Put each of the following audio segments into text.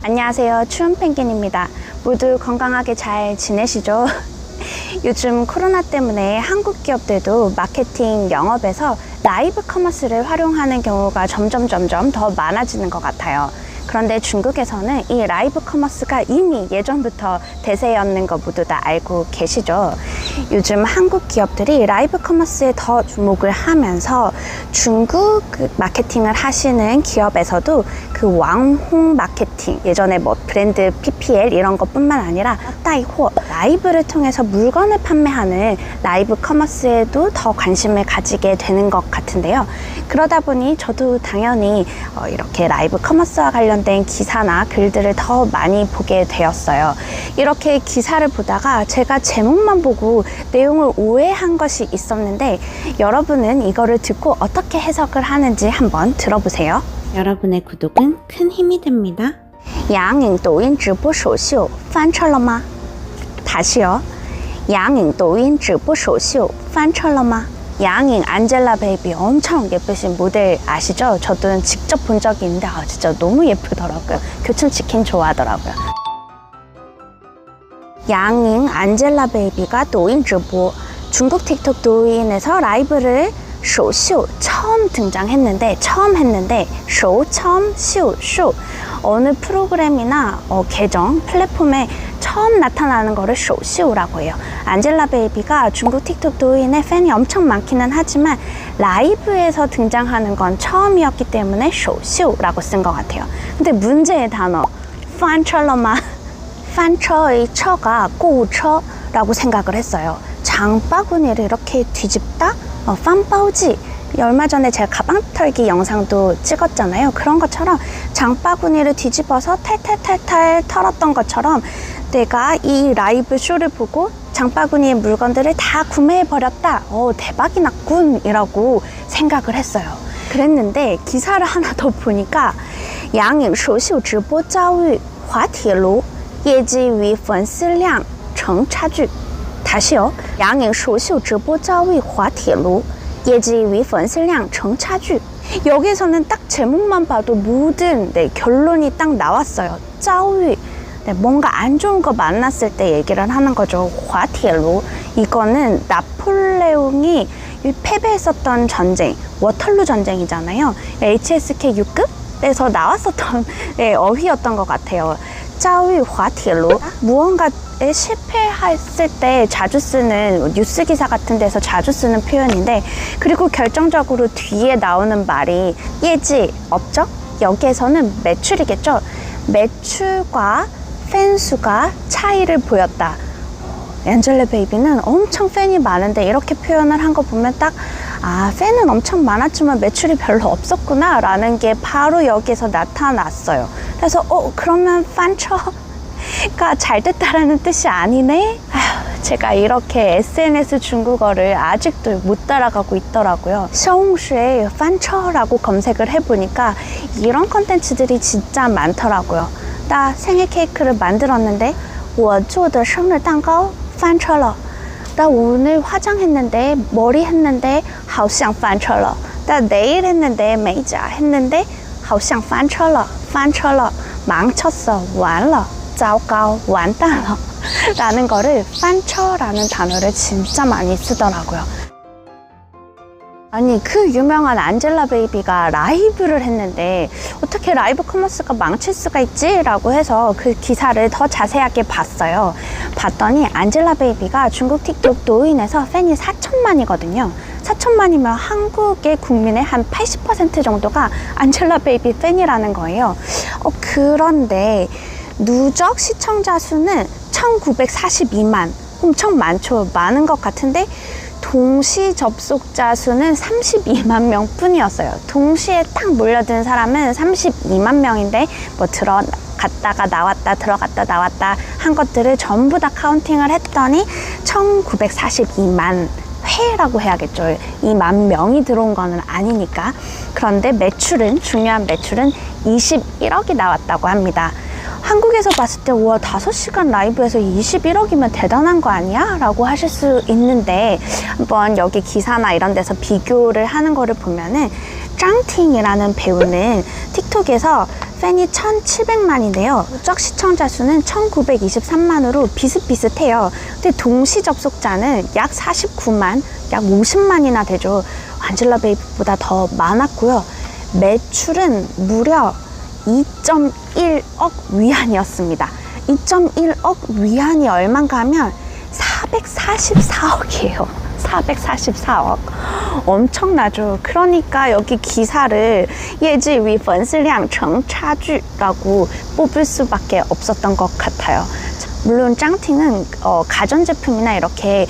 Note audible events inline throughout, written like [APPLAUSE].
안녕하세요. 추운 펭귄입니다. 모두 건강하게 잘 지내시죠? [LAUGHS] 요즘 코로나 때문에 한국 기업들도 마케팅 영업에서 라이브 커머스를 활용하는 경우가 점점 점점 더 많아지는 것 같아요. 그런데 중국에서는 이 라이브 커머스가 이미 예전부터 대세였는 거 모두 다 알고 계시죠? 요즘 한국 기업들이 라이브 커머스에 더 주목을 하면서 중국 그 마케팅을 하시는 기업에서도 그 왕홍 마케팅 예전에 뭐 브랜드 PPL 이런 것뿐만 아니라 따이호 라이브를 통해서 물건을 판매하는 라이브 커머스에도 더 관심을 가지게 되는 것 같은데요. 그러다 보니 저도 당연히 어, 이렇게 라이브 커머스와 관련된 기사나 글들을 더 많이 보게 되었어요. 이렇게 기사를 보다가 제가 제목만 보고 내용을 오해한 것이 있었는데 여러분은 이거를 듣고 어떻게 해석을 하는지 한번 들어보세요. 여러분의 구독은 큰 힘이 됩니다. 양인 도인 주보 쇼쇼 판철러마 다시요. 양인 도인 주보 쇼쇼 판철러마 양인 안젤라 베이비 엄청 예쁘신 모델 아시죠? 저도 직접 본 적이 있는데 아, 진짜 너무 예쁘더라고요. 교촌 치킨 좋아하더라고요. 양잉 안젤라 베이비가 도인直播 중국 틱톡 도인에서 라이브를 쇼쇼 처음 등장했는데 처음 했는데 쇼 처음 쇼쇼 어느 프로그램이나 어, 계정 플랫폼에 처음 나타나는 거를 쇼쇼라고 해요. 안젤라 베이비가 중국 틱톡 도인의 팬이 엄청 많기는 하지만 라이브에서 등장하는 건 처음이었기 때문에 쇼쇼라고 쓴 것 같아요. 근데 문제의 단어 판철러마 판처의 처가 꼬우처라고 생각을 했어요. 장바구니를 이렇게 뒤집다? 어, 판바우지. 얼마 전에 제가 가방 털기 영상도 찍었잖아요. 그런 것처럼 장바구니를 뒤집어서 탈탈탈탈 털었던 것처럼 내가 이 라이브 쇼를 보고 장바구니의 물건들을 다 구매해 버렸다. 어, 대박이 났군. 이라고 생각을 했어요. 그랬는데 기사를 하나 더 보니까 양影首秀直播遭遇滑铁卢， 业绩与粉丝量成差距。 다시요. 양影首秀直播遭遇滑铁卢，业绩与粉丝量成差距。 여기서는 딱 제목만 봐도 모든 네, 결론이 딱 나왔어요. 짜위. 네, 뭔가 안 좋은 거 만났을 때 얘기를 하는 거죠. 화티루. 이거는 나폴레옹이 이 패배했었던 전쟁, 워털루 전쟁이잖아요. HSK 6급에서 나왔었던 [LAUGHS] 네, 어휘였던 것 같아요. 짜위 화티루. 무언가에 실패했을 때 자주 쓰는 뉴스 기사 같은 데서 자주 쓰는 표현인데 그리고 결정적으로 뒤에 나오는 말이 예지 업적 여기에서는 매출이겠죠. 매출과 팬 수가 차이를 보였다. 엔젤레 베이비는 엄청 팬이 많은데 이렇게 표현을 한 거 보면 딱 아, 팬은 엄청 많았지만 매출이 별로 없었구나 라는 게 바로 여기에서 나타났어요. 그래서 어, 그러면 판처가 잘 됐다라는 뜻이 아니네? 아휴, 제가 이렇게 SNS 중국어를 아직도 못 따라가고 있더라고요. 셔홍슈에 판처라고 검색을 해보니까 이런 컨텐츠들이 진짜 많더라고요. 나 생일 케이크를 만들었는데 我做的生日蛋糕翻车了. 나 오늘 화장했는데 머리 했는데 好像翻车了. 나 내일 했는데 메이자 했는데 好像翻车了,翻车了. 망쳤어. 完了. 糟糕. 完蛋了. 라는 거를 翻车라는 단어를 진짜 많이 쓰더라고요. 아니 그 유명한 안젤라 베이비가 라이브를 했는데 어떻게 라이브 커머스가 망칠 수가 있지? 라고 해서 그 기사를 더 자세하게 봤어요. 봤더니 안젤라 베이비가 중국 틱톡 도인에서 팬이 4천만이거든요. 4천만이면 한국의 국민의 한 80% 정도가 안젤라 베이비 팬이라는 거예요. 어, 그런데 누적 시청자 수는 1942만 엄청 많죠. 많은 것 같은데 동시 접속자 수는 32만 명 뿐이었어요. 동시에 딱 몰려든 사람은 32만 명인데 뭐 들어 갔다가 나왔다 들어갔다 나왔다 한 것들을 전부 다 카운팅을 했더니 1942만 회라고 해야겠죠. 이 만 명이 들어온 거는 아니니까. 그런데 매출은 중요한 매출은 21억이 나왔다고 합니다. 한국에서 봤을 때, 우와, 5시간 라이브에서 21억이면 대단한 거 아니야? 라고 하실 수 있는데, 한번 여기 기사나 이런 데서 비교를 하는 거를 보면은, 짱팅이라는 배우는 틱톡에서 팬이 1,700만인데요. 적 시청자 수는 1,923만으로 비슷비슷해요. 근데 동시 접속자는 약 49만, 약 50만이나 되죠. 안젤라 베이비보다 더 많았고요. 매출은 무려 2.1억 위안이었습니다. 2.1억 위안이 얼만가 하면 444억이에요. 444억. 엄청나죠. 그러니까 여기 기사를 예지위 번스량 정차주라고 뽑을 수밖에 없었던 것 같아요. 물론 짱팅은 어, 가전제품이나 이렇게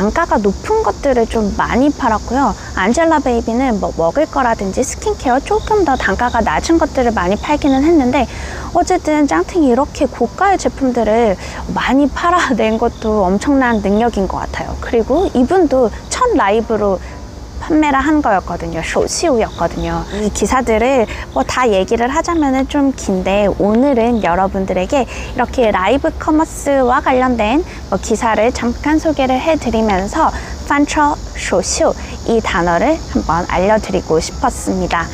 단가가 높은 것들을 좀 많이 팔았고요. 안젤라 베이비는 뭐 먹을 거라든지 스킨케어 조금 더 단가가 낮은 것들을 많이 팔기는 했는데 어쨌든 짱팅이 이렇게 고가의 제품들을 많이 팔아낸 것도 엄청난 능력인 것 같아요. 그리고 이분도 첫 라이브로 판매를 한 거였거든요. 쇼시우였거든요. 이 기사들을 뭐 다 얘기를 하자면은 좀 긴데 오늘은 여러분들에게 이렇게 라이브 커머스와 관련된 뭐 기사를 잠깐 소개를 해드리면서 판처 쇼쇼 이 단어를 한번 알려드리고 싶었습니다.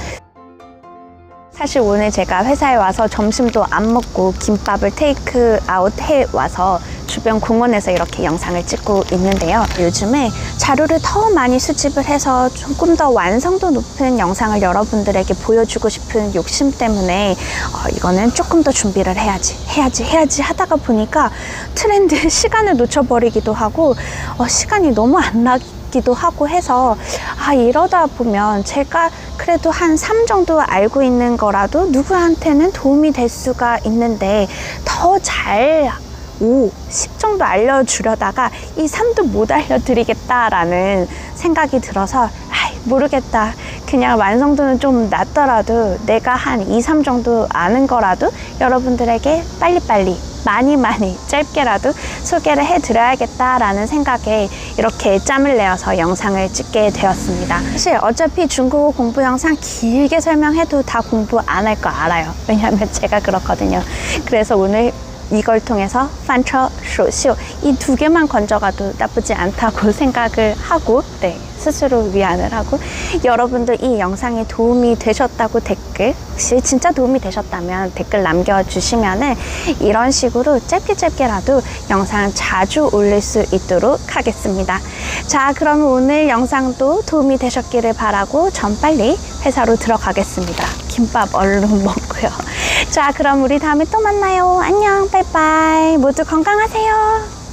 사실 오늘 제가 회사에 와서 점심도 안 먹고 김밥을 테이크 아웃 해 와서 주변 공원에서 이렇게 영상을 찍고 있는데요. 요즘에 자료를 더 많이 수집을 해서 조금 더 완성도 높은 영상을 여러분들에게 보여주고 싶은 욕심 때문에 어, 이거는 조금 더 준비를 해야지, 해야지, 해야지 하다가 보니까 트렌드 [LAUGHS] 시간을 놓쳐버리기도 하고 어, 시간이 너무 안 나기 기도 하고 해서 아 이러다 보면 제가 그래도 한 3 정도 알고 있는 거라도 누구한테는 도움이 될 수가 있는데 더잘 5, 10 정도 알려주려다가 이 3도 못 알려드리겠다라는 생각이 들어서 아이 모르겠다 그냥 완성도는 좀 낮더라도 내가 한 2, 3 정도 아는 거라도 여러분들에게 빨리빨리 많이 많이 짧게라도 소개를 해드려야겠다라는 생각에 이렇게 짬을 내어서 영상을 찍게 되었습니다. 사실 어차피 중국어 공부 영상 길게 설명해도 다 공부 안 할 거 알아요. 왜냐하면 제가 그렇거든요. 그래서 오늘 이걸 통해서 판처, 쇼쇼 이 두 개만 건져가도 나쁘지 않다고 [LAUGHS] 생각을 하고 네 스스로 위안을 하고 여러분들 이 영상이 도움이 되셨다고 댓글 혹시 진짜 도움이 되셨다면 댓글 남겨주시면은 이런 식으로 짧게 짧게라도 영상 자주 올릴 수 있도록 하겠습니다. 자 그럼 오늘 영상도 도움이 되셨기를 바라고 전 빨리 회사로 들어가겠습니다. 김밥 얼른 [LAUGHS] 먹고요. 자 그럼 우리 다음에 또 만나요. 안녕 빠이빠이 모두 건강하세요.